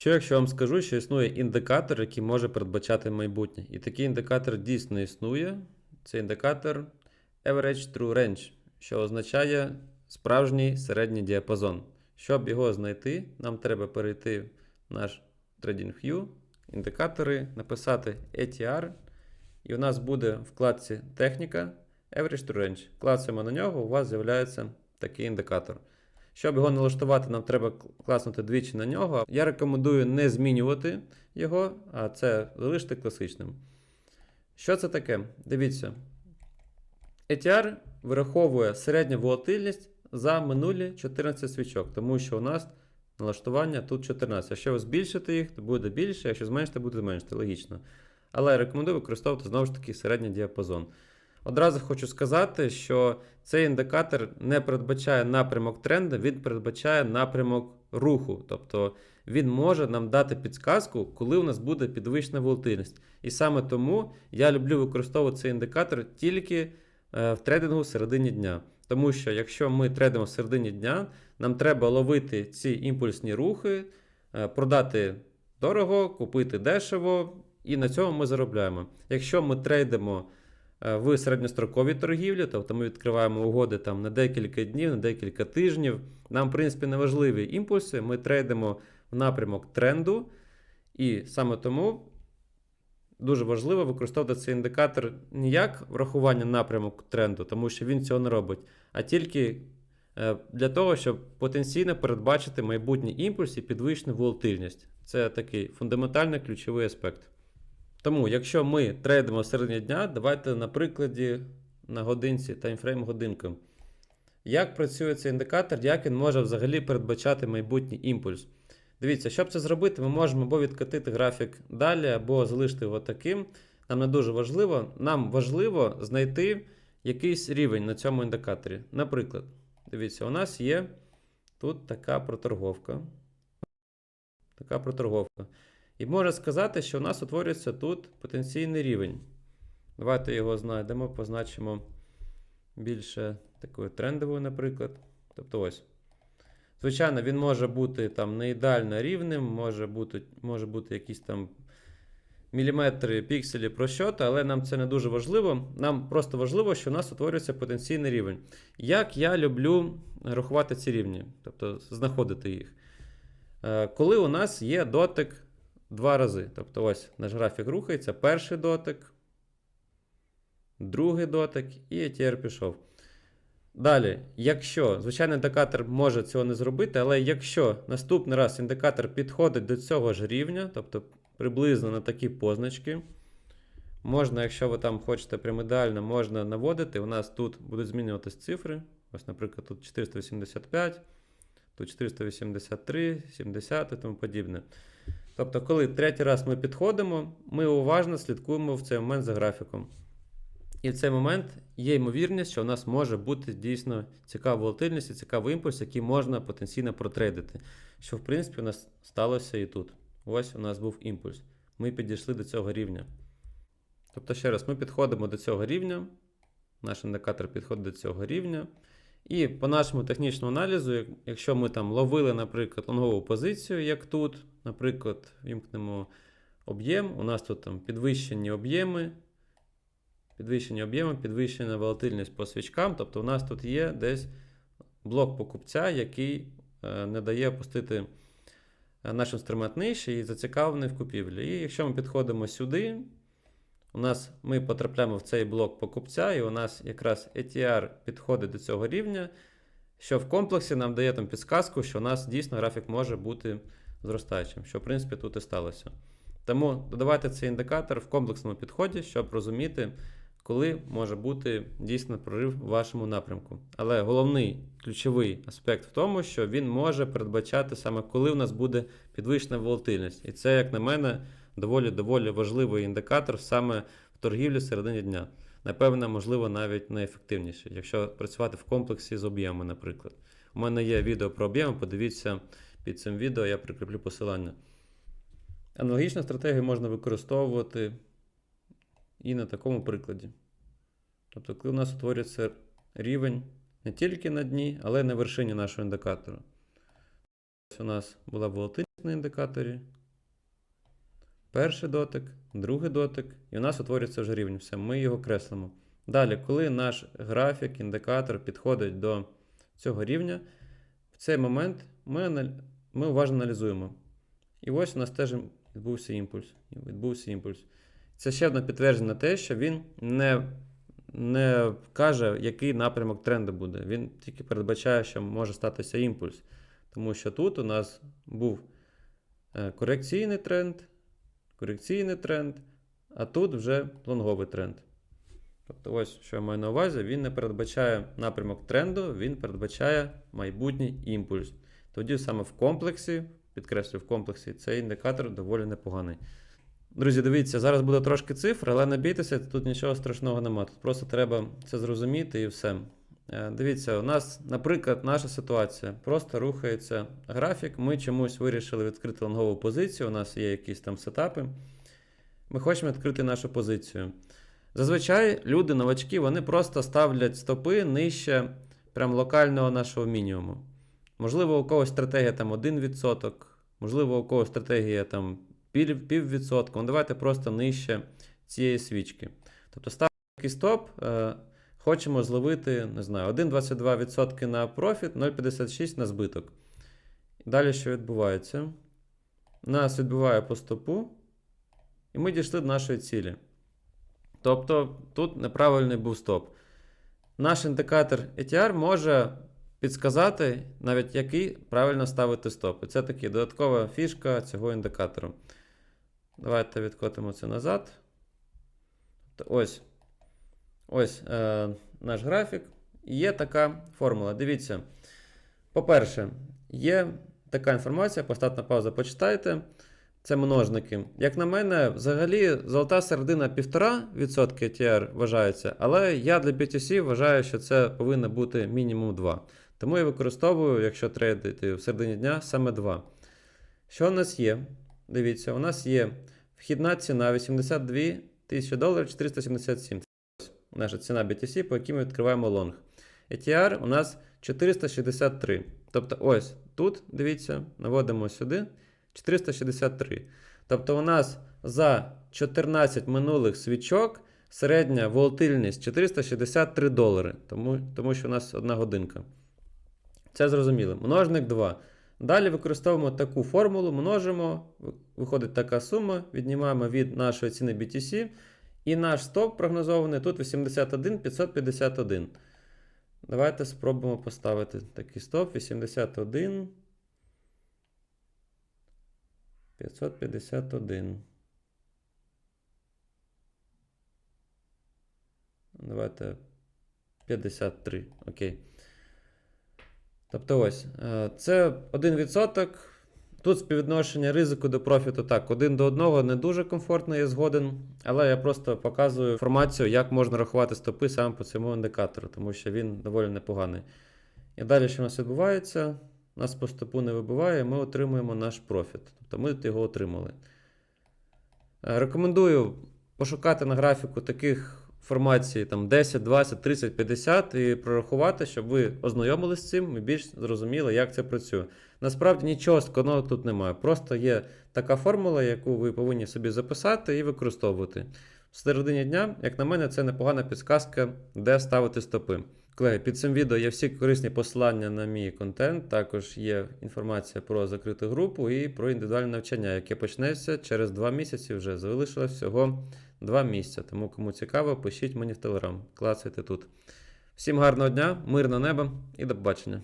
Що якщо вам скажу, що існує індикатор, який може передбачати майбутнє? І такий індикатор дійсно існує. Це індикатор Average True Range, що означає справжній середній діапазон. Щоб його знайти, нам треба перейти в наш TradingView, індикатори, написати ATR, і у нас буде в вкладці Техніка Average True Range. Клацаємо на нього, у вас з'являється такий індикатор. Щоб його налаштувати, нам треба класнути двічі на нього. Я рекомендую не змінювати його, а це залишити класичним. Що це таке? Дивіться. ETR вираховує середню волатильність за минулі 14 свічок, тому що у нас налаштування тут 14. Якщо ви збільшите їх, то буде більше, якщо зменшите, буде менше. Логічно. Але я рекомендую використовувати знову ж таки середній діапазон. Одразу хочу сказати, що цей індикатор не передбачає напрямок тренду, він передбачає напрямок руху. Тобто він може нам дати підсказку, коли у нас буде підвищена волатильність. І саме тому я люблю використовувати цей індикатор тільки е, в трейдингу в середині дня. Тому що якщо ми трейдимо в середині дня, нам треба ловити ці імпульсні рухи, е, продати дорого, купити дешево, і на цьому ми заробляємо. Якщо ми трейдимо в середньостроковій торгівлі, тобто ми відкриваємо угоди там на декілька днів, на декілька тижнів. Нам, в принципі, не важливі імпульси. Ми трейдимо в напрямок тренду, і саме тому дуже важливо використовувати цей індикатор не як врахування напрямок тренду, тому що він цього не робить, а тільки е, для того, щоб потенційно передбачити майбутній імпульс і підвищену волатильність. Це такий фундаментальний ключовий аспект. Тому, якщо ми трейдимо середині дня, давайте на прикладі на годинці таймфрейм годинки. Як працює цей індикатор, як він може взагалі передбачати майбутній імпульс? Дивіться, щоб це зробити, ми можемо або відкатити графік далі, або залишити його таким. Нам не дуже важливо. Нам важливо знайти якийсь рівень на цьому індикаторі. Наприклад, дивіться, у нас є тут така проторговка. Така проторговка. І може сказати, що у нас утворюється тут потенційний рівень. Давайте його знайдемо, позначимо більше такою трендовою, наприклад. Тобто ось. Звичайно, він може бути там не ідеально рівним, може бути, може бути якісь там міліметри, пікселі просчоти, але нам це не дуже важливо. Нам просто важливо, що у нас утворюється потенційний рівень. Як я люблю рахувати ці рівні, тобто знаходити їх. Е, Коли у нас є дотик два рази. Тобто, ось наш графік рухається, перший дотик, другий дотик і ETR пішов. Далі, якщо, звичайно, індикатор може цього не зробити, але якщо наступний раз індикатор підходить до цього ж рівня, тобто приблизно на такі позначки, можна, якщо ви там хочете прям ідеально, можна наводити. У нас тут будуть змінюватись цифри. Ось, наприклад, тут 485, тут 483, 70 і тому подібне. Тобто, коли третій раз ми підходимо, ми уважно слідкуємо в цей момент за графіком. І в цей момент є ймовірність, що у нас може бути дійсно цікава волатильність і цікавий імпульс, який можна потенційно протрейдити. Що, в принципі, у нас сталося і тут. Ось у нас був імпульс. Ми підійшли до цього рівня. Тобто, ще раз, ми підходимо до цього рівня. Наш індикатор підходить до цього рівня. І по нашому технічному аналізу, якщо ми там ловили, наприклад, лонгову позицію, як тут, наприклад, вімкнемо об'єм, у нас тут там підвищені об'єми, підвищені об'єми, підвищена волатильність по свічкам. Тобто у нас тут є десь блок покупця, який е, не дає опустити е, наш інструмент нижче і зацікавлений в купівлі. І якщо ми підходимо сюди, у нас ми потрапляємо в цей блок покупця, і у нас якраз ETR підходить до цього рівня, що в комплексі нам дає там підсказку, що у нас дійсно графік може бути зростаючим, що в принципі тут і сталося. Тому додавайте цей індикатор в комплексному підході, щоб розуміти, коли може бути дійсно прорив в вашому напрямку. Але головний ключовий аспект в тому, що він може передбачати саме коли у нас буде підвищена волатильність. І це, як на мене, доволі доволі важливий індикатор саме в торгівлі середині дня. Напевно, можливо, навіть найефективніший, якщо працювати в комплексі з об'ємами, наприклад. У мене є відео про об'єми, подивіться під цим відео, я прикріплю посилання. Аналогічну стратегію можна використовувати і на такому прикладі. Тобто, коли у нас утворюється рівень не тільки на дні, але й на вершині нашого індикатора. Ось у нас була волатильність. на індикаторі. Перший дотик, другий дотик, і у нас утворюється вже рівень. Все, ми його креслимо. Далі, коли наш графік, індикатор підходить до цього рівня, в цей момент ми, ми уважно аналізуємо. І ось у нас теж відбувся імпульс. Відбувся імпульс. Це ще одне підтвердження те, що він не, не каже, який напрямок тренду буде. Він тільки передбачає, що може статися імпульс. Тому що тут у нас був е, корекційний тренд, корекційний тренд, а тут вже лонговий тренд. Тобто, ось що я маю на увазі, він не передбачає напрямок тренду, він передбачає майбутній імпульс. Тоді саме в комплексі, підкреслюю, в комплексі цей індикатор доволі непоганий. Друзі, дивіться, зараз буде трошки цифр, але не бійтеся, тут нічого страшного немає. Тут просто треба це зрозуміти і все. Е, Дивіться, у нас, наприклад, наша ситуація. Просто рухається графік. Ми чомусь вирішили відкрити лонгову позицію. У нас є якісь там сетапи. Ми хочемо відкрити нашу позицію. Зазвичай люди, новачки, вони просто ставлять стопи нижче прям локального нашого мінімуму. Можливо, у когось стратегія там 1%, можливо, у когось стратегія там пів-. Ну, давайте просто нижче цієї свічки. Тобто ставимо такий стоп, е, хочемо зловити, не знаю, 1,22% на профіт, 0,56 на збиток. Далі що відбувається? Нас відбиває по стопу, і ми дійшли до нашої цілі. Тобто тут неправильний був стоп. Наш індикатор ETR може підсказати, навіть який правильно ставити стоп. І це таки додаткова фішка цього індикатору. Давайте відкотимо це назад. Тобто Ось ось е, наш графік. Є така формула. Дивіться. По-перше, є така інформація, поставте на паузу, почитайте. Це множники. Як на мене, взагалі золота середина 1,5% TR вважається, але я для BTC вважаю, що це повинно бути мінімум 2. Тому я використовую, якщо трейдити в середині дня, саме 2. Що у нас є? Дивіться, у нас є вхідна ціна 82 тисячі доларів 477. Наша ціна BTC, по якій ми відкриваємо лонг. ETR у нас 463. Тобто, ось тут, дивіться, наводимо сюди 463. Тобто, у нас за 14 минулих свічок середня волатильність 463 долари, тому, тому що у нас одна годинка. Це зрозуміло. Множник 2. Далі використовуємо таку формулу, множимо, виходить така сума, віднімаємо від нашої ціни BTC. І наш стоп прогнозований тут 81 551. Давайте спробуємо поставити такий стоп. 81 551. Давайте 53. Окей. Тобто ось, е, це 1%. Тут співвідношення ризику до профіту так, один до одного не дуже комфортно, я згоден. Але я просто показую інформацію, як можна рахувати стопи саме по цьому індикатору, тому що він доволі непоганий. І далі, що у нас відбувається, нас по стопу не вибиває, ми отримуємо наш профіт. Тобто ми його отримали. Е, Рекомендую пошукати на графіку таких формацій там 10, 20, 30, 50 і прорахувати, щоб ви ознайомились з цим і більш зрозуміли, як це працює. Насправді нічого складного тут немає. Просто є така формула, яку ви повинні собі записати і використовувати. В середині дня, як на мене, це непогана підсказка, де ставити стопи. Колеги, під цим відео є всі корисні посилання на мій контент. Також є інформація про закриту групу і про індивідуальне навчання, яке почнеться через 2 місяці. Вже залишилось всього 2 місяці. Тому кому цікаво, пишіть мені в телеграм. Клацайте тут. Всім гарного дня, мирного неба і до побачення.